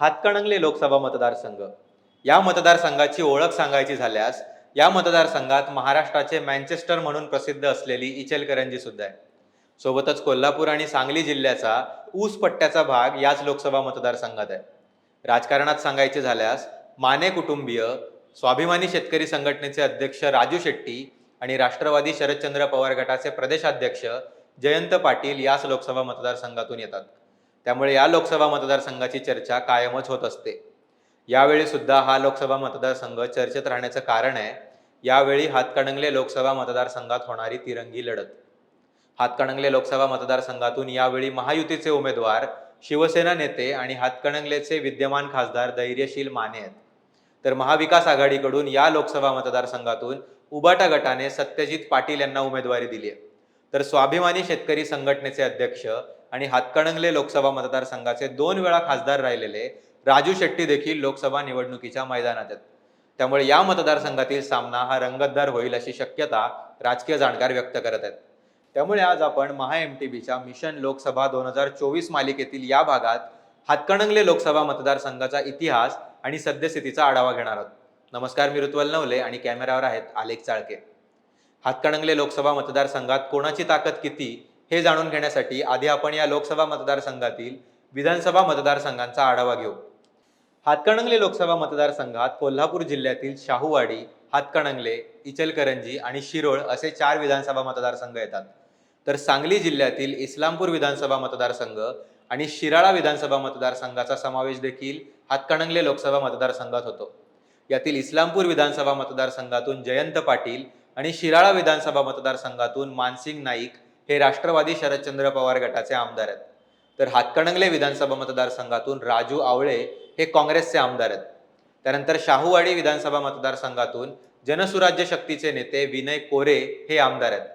हातकणंगले लोकसभा मतदारसंघ. या मतदारसंघाची ओळख सांगायची झाल्यास या मतदारसंघात महाराष्ट्राचे मँचेस्टर म्हणून प्रसिद्ध असलेली इचलकरंजी सुद्धा आहे. सोबतच कोल्हापूर आणि सांगली जिल्ह्याचा ऊस पट्ट्याचा भाग याच लोकसभा मतदारसंघात आहे. राजकारणात सांगायचे झाल्यास माने कुटुंबीय स्वाभिमानी शेतकरी संघटनेचे अध्यक्ष राजू शेट्टी आणि राष्ट्रवादी शरदचंद्र पवार गटाचे प्रदेशाध्यक्ष जयंत पाटील याच लोकसभा मतदारसंघातून येतात. त्यामुळे या लोकसभा मतदारसंघाची चर्चा कायमच होत असते. यावेळी सुद्धा हा लोकसभा मतदारसंघ चर्चेत राहण्याचं कारण आहे. यावेळी हातकणंगले लोकसभा मतदारसंघात होणारी तिरंगी लढत. हातकणंगले लोकसभा मतदारसंघातून यावेळी महायुतीचे उमेदवार शिवसेना नेते आणि हातकणंगलेचे विद्यमान खासदार धैर्यशील माने आहेत. तर महाविकास आघाडीकडून या लोकसभा मतदारसंघातून उबाटा गटाने सत्यजित पाटील यांना उमेदवारी दिली आहे. तर स्वाभिमानी शेतकरी संघटनेचे अध्यक्ष आणि हातकणंगले लोकसभा मतदारसंघाचे दोन वेळा खासदार राहिलेले राजू शेट्टी देखील लोकसभा निवडणुकीच्या मैदानात आहेत. त्यामुळे या मतदारसंघातील सामना हा रंगतदार होईल अशी शक्यता राजकीय जाणकार व्यक्त करत आहेत. त्यामुळे आज आपण महा एम टी बीच्या मिशन लोकसभा दोन हजार चोवीस मालिकेतील या भागात हातकणंगले लोकसभा मतदारसंघाचा इतिहास आणि सद्यस्थितीचा आढावा घेणार आहोत. नमस्कार मी ऋत्वल नवले आणि कॅमेरावर आहेत आलेख चाळके. हातकणंगले लोकसभा मतदारसंघात कोणाची ताकद किती हे जाणून घेण्यासाठी आधी आपण या लोकसभा मतदारसंघातील विधानसभा मतदारसंघांचा आढावा घेऊ. हातकणंगले लोकसभा मतदारसंघात कोल्हापूर जिल्ह्यातील शाहूवाडी हातकणंगले इचलकरंजी आणि शिरोळ असे चार विधानसभा मतदारसंघ येतात. तर सांगली जिल्ह्यातील इस्लामपूर विधानसभा मतदारसंघ आणि शिराळा विधानसभा मतदारसंघाचा समावेश देखील हातकणंगले लोकसभा मतदारसंघात होतो. यातील इस्लामपूर विधानसभा मतदारसंघातून जयंत पाटील आणि शिराळा विधानसभा मतदारसंघातून मानसिंग नाईक हे राष्ट्रवादी शरदचंद्र पवार गटाचे आमदार आहेत. तर हातकणंगले विधानसभा मतदारसंघातून राजू आवळे हे काँग्रेसचे आमदार आहेत. त्यानंतर शाहूवाडी विधानसभा मतदारसंघातून जनसुराज्य शक्तीचे नेते विनय कोरे हे आमदार आहेत.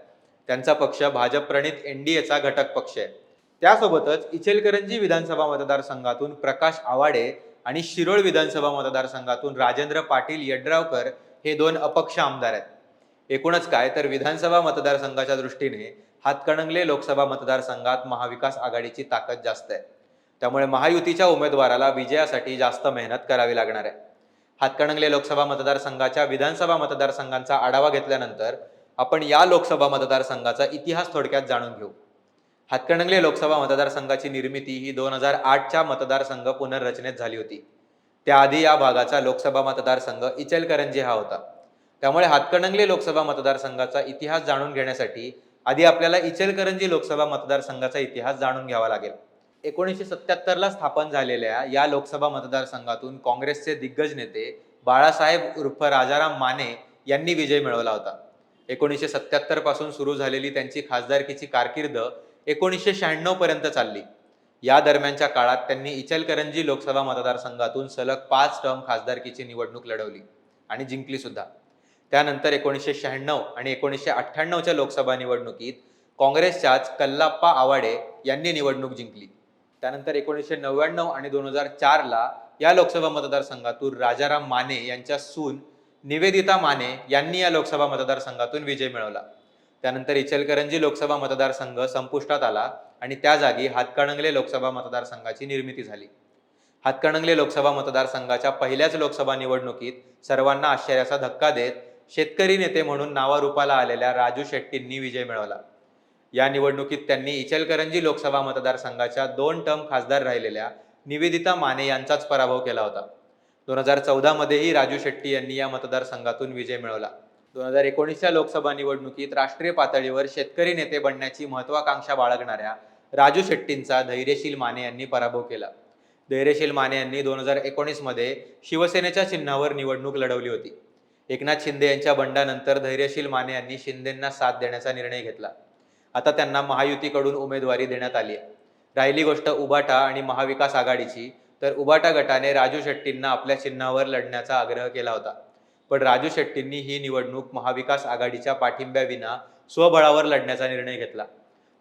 त्यांचा पक्ष भाजप प्रणित एनडीएचा घटक पक्ष आहे. त्यासोबतच इचलकरंजी विधानसभा मतदारसंघातून प्रकाश आवाडे आणि शिरोळ विधानसभा मतदारसंघातून राजेंद्र पाटील यड्रावकर हे दोन अपक्ष आमदार आहेत. एकूणच काय तर विधानसभा मतदारसंघाच्या दृष्टीने हातकणंगले लोकसभा मतदारसंघात महाविकास आघाडीची ताकद जास्त आहे. त्यामुळे महायुतीच्या उमेदवाराला विजयासाठी जास्त मेहनत करावी लागणार आहे. हातकणंगले लोकसभा मतदारसंघाच्या विधानसभा मतदारसंघांचा आढावा घेतल्यानंतर आपण या लोकसभा मतदारसंघाचा इतिहास थोडक्यात जाणून घेऊ. हातकणंगले लोकसभा मतदारसंघाची निर्मिती ही दोन हजार आठच्या मतदारसंघ पुनर्रचनेत झाली होती. त्याआधी या भागाचा लोकसभा मतदारसंघ इचलकरंजी हा होता. त्यामुळे हातकणंगले लोकसभा मतदारसंघाचा इतिहास जाणून घेण्यासाठी आधी आपल्याला इचलकरंजी लोकसभा मतदारसंघाचा इतिहास जाणून घ्यावा लागेल. एकोणीसशे सत्याहत्तरला स्थापन झालेल्या या लोकसभा मतदारसंघातून काँग्रेसचे दिग्गज नेते बाळासाहेब उर्फ राजाराम माने यांनी विजय मिळवला होता. एकोणीसशे सत्याहत्तरपासून सुरू झालेली त्यांची खासदारकीची कारकीर्द एकोणीसशे शहाण्णव पर्यंत चालली. या दरम्यानच्या काळात त्यांनी इचलकरंजी लोकसभा मतदारसंघातून सलग पाच टर्म खासदारकीची निवडणूक लढवली आणि जिंकली सुद्धा. त्यानंतर एकोणीसशे शहाण्णव आणि एकोणीसशे अठ्ठ्याण्णवच्या लोकसभा निवडणुकीत काँग्रेसच्याच कल्लाप्पा आवाडे यांनी निवडणूक जिंकली. त्यानंतर एकोणीसशे नव्याण्णव आणि दोन हजार चारला या लोकसभा मतदारसंघातून राजाराम माने यांच्या सून निवेदिता माने यांनी या लोकसभा मतदारसंघातून विजय मिळवला. त्यानंतर इचलकरंजी लोकसभा मतदारसंघ संपुष्टात आला आणि त्या जागी हातकणंगले लोकसभा मतदारसंघाची निर्मिती झाली. हातकणंगले लोकसभा मतदारसंघाच्या पहिल्याच लोकसभा निवडणुकीत सर्वांना आश्चर्याचा धक्का देत शेतकरी नेते म्हणून नावारूपाला आलेल्या राजू शेट्टींनी विजय मिळवला. या निवडणुकीत त्यांनी इचलकरंजी लोकसभा मतदारसंघाच्या दोन टर्म खासदार राहिलेल्या निवेदिता माने यांचाच पराभव केला होता. दोन हजार चौदा मध्येही राजू शेट्टी यांनी या मतदारसंघातून विजय मिळवला. दोन हजार एकोणीसच्या लोकसभा निवडणुकीत राष्ट्रीय पातळीवर शेतकरी नेते बनण्याची महत्वाकांक्षा बाळगणाऱ्या राजू शेट्टींचा धैर्यशील माने यांनी पराभव केला. धैर्यशील माने यांनी दोन हजार एकोणीसमध्ये शिवसेनेच्या चिन्हावर निवडणूक लढवली होती. एकनाथ शिंदे यांच्या बंडानंतर धैर्यशील माने यांनी शिंदेंना साथ देण्याचा निर्णय घेतला. आता त्यांना महायुतीकडून उमेदवारी देण्यात आली आहे. राहिली गोष्ट उबाटा आणि महाविकास आघाडीची तर उबाटा गटाने राजू शेट्टींना आपल्या चिन्हावर लढण्याचा आग्रह केला होता. पण राजू शेट्टींनी ही निवडणूक महाविकास आघाडीच्या पाठिंब्याविना स्वबळावर लढण्याचा निर्णय घेतला.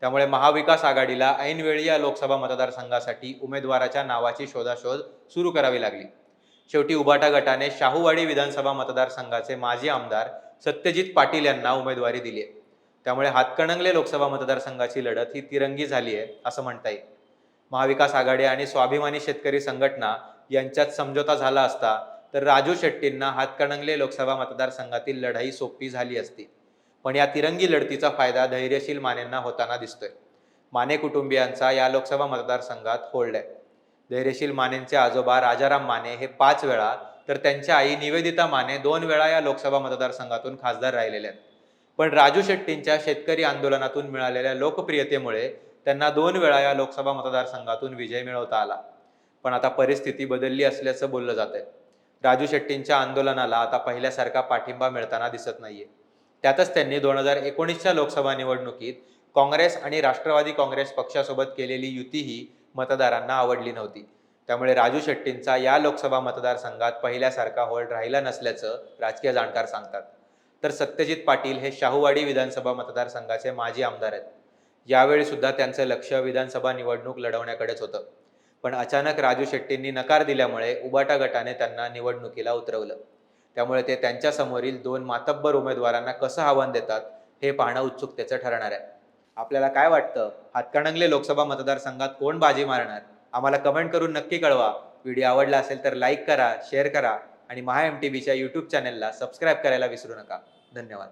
त्यामुळे महाविकास आघाडीला ऐनवेळी या लोकसभा मतदारसंघासाठी उमेदवाराच्या नावाची शोधाशोध सुरू करावी लागली. शेवटी उबाटा गटाने शाहूवाडी विधानसभा मतदारसंघाचे माजी आमदार सत्यजित पाटील यांना उमेदवारी दिली आहे. त्यामुळे हातकणंगले लोकसभा मतदारसंघाची लढत ही तिरंगी झाली आहे असं म्हणता येईल. महाविकास आघाडी आणि स्वाभिमानी शेतकरी संघटना यांच्यात समझोता झाला असता तर राजू शेट्टींना हातकणंगले लोकसभा मतदारसंघातील लढाई सोपी झाली असती. पण या तिरंगी लढतीचा फायदा धैर्यशील मानेंना होताना दिसतोय. माने कुटुंबियांचा या लोकसभा मतदारसंघात होल्ड आहे. धैर्यशील मानेंचे आजोबा राजाराम माने हे पाच वेळा तर त्यांच्या आई निवेदिता माने दोन वेळा या लोकसभा मतदारसंघातून खासदार राहिलेले आहेत. पण राजू शेट्टींच्या शेतकरी आंदोलनातून मिळालेल्या लोकप्रियतेमुळे त्यांना दोन वेळा या लोकसभा मतदारसंघातून विजय मिळवता आला. पण आता परिस्थिती बदलली असल्याचं बोललं जात आहे राजू शेट्टींच्या आंदोलनाला आता पहिल्यासारखा पाठिंबा मिळताना दिसत नाहीये. त्यातच त्यांनी दोन हजार एकोणीसच्या लोकसभा निवडणुकीत काँग्रेस आणि राष्ट्रवादी काँग्रेस पक्षासोबत केलेली युतीही मतदारांना आवडली नव्हती. त्यामुळे राजू शेट्टींचा या लोकसभा मतदारसंघात पहिल्यासारखा होल्ड राहिला नसल्याचं राजकीय जाणकार सांगतात. तर सत्यजित पाटील हे शाहूवाडी विधानसभा मतदारसंघाचे माजी आमदार आहेत. यावेळी सुद्धा त्यांचं लक्ष विधानसभा निवडणूक लढवण्याकडेच होतं. पण अचानक राजू शेट्टींनी नकार दिल्यामुळे उबाटा गटाने त्यांना निवडणुकीला उतरवलं. त्यामुळे ते त्यांच्यासमोरील दोन मातब्बर उमेदवारांना कसं आव्हान देतात हे पाहणं उत्सुकतेचं ठरणार आहे. आपल्याला काय वाटतं? हातकणंगले लोकसभा मतदारसंघात कोण बाजी मारणार? आम्हाला कमेंट करून नक्की कळवा. व्हिडिओ आवडला असेल तर लाईक करा शेअर करा आणि महा एम टी व्हीच्या यूट्यूब चॅनेलला सबस्क्राईब करायला विसरू नका. धन्यवाद.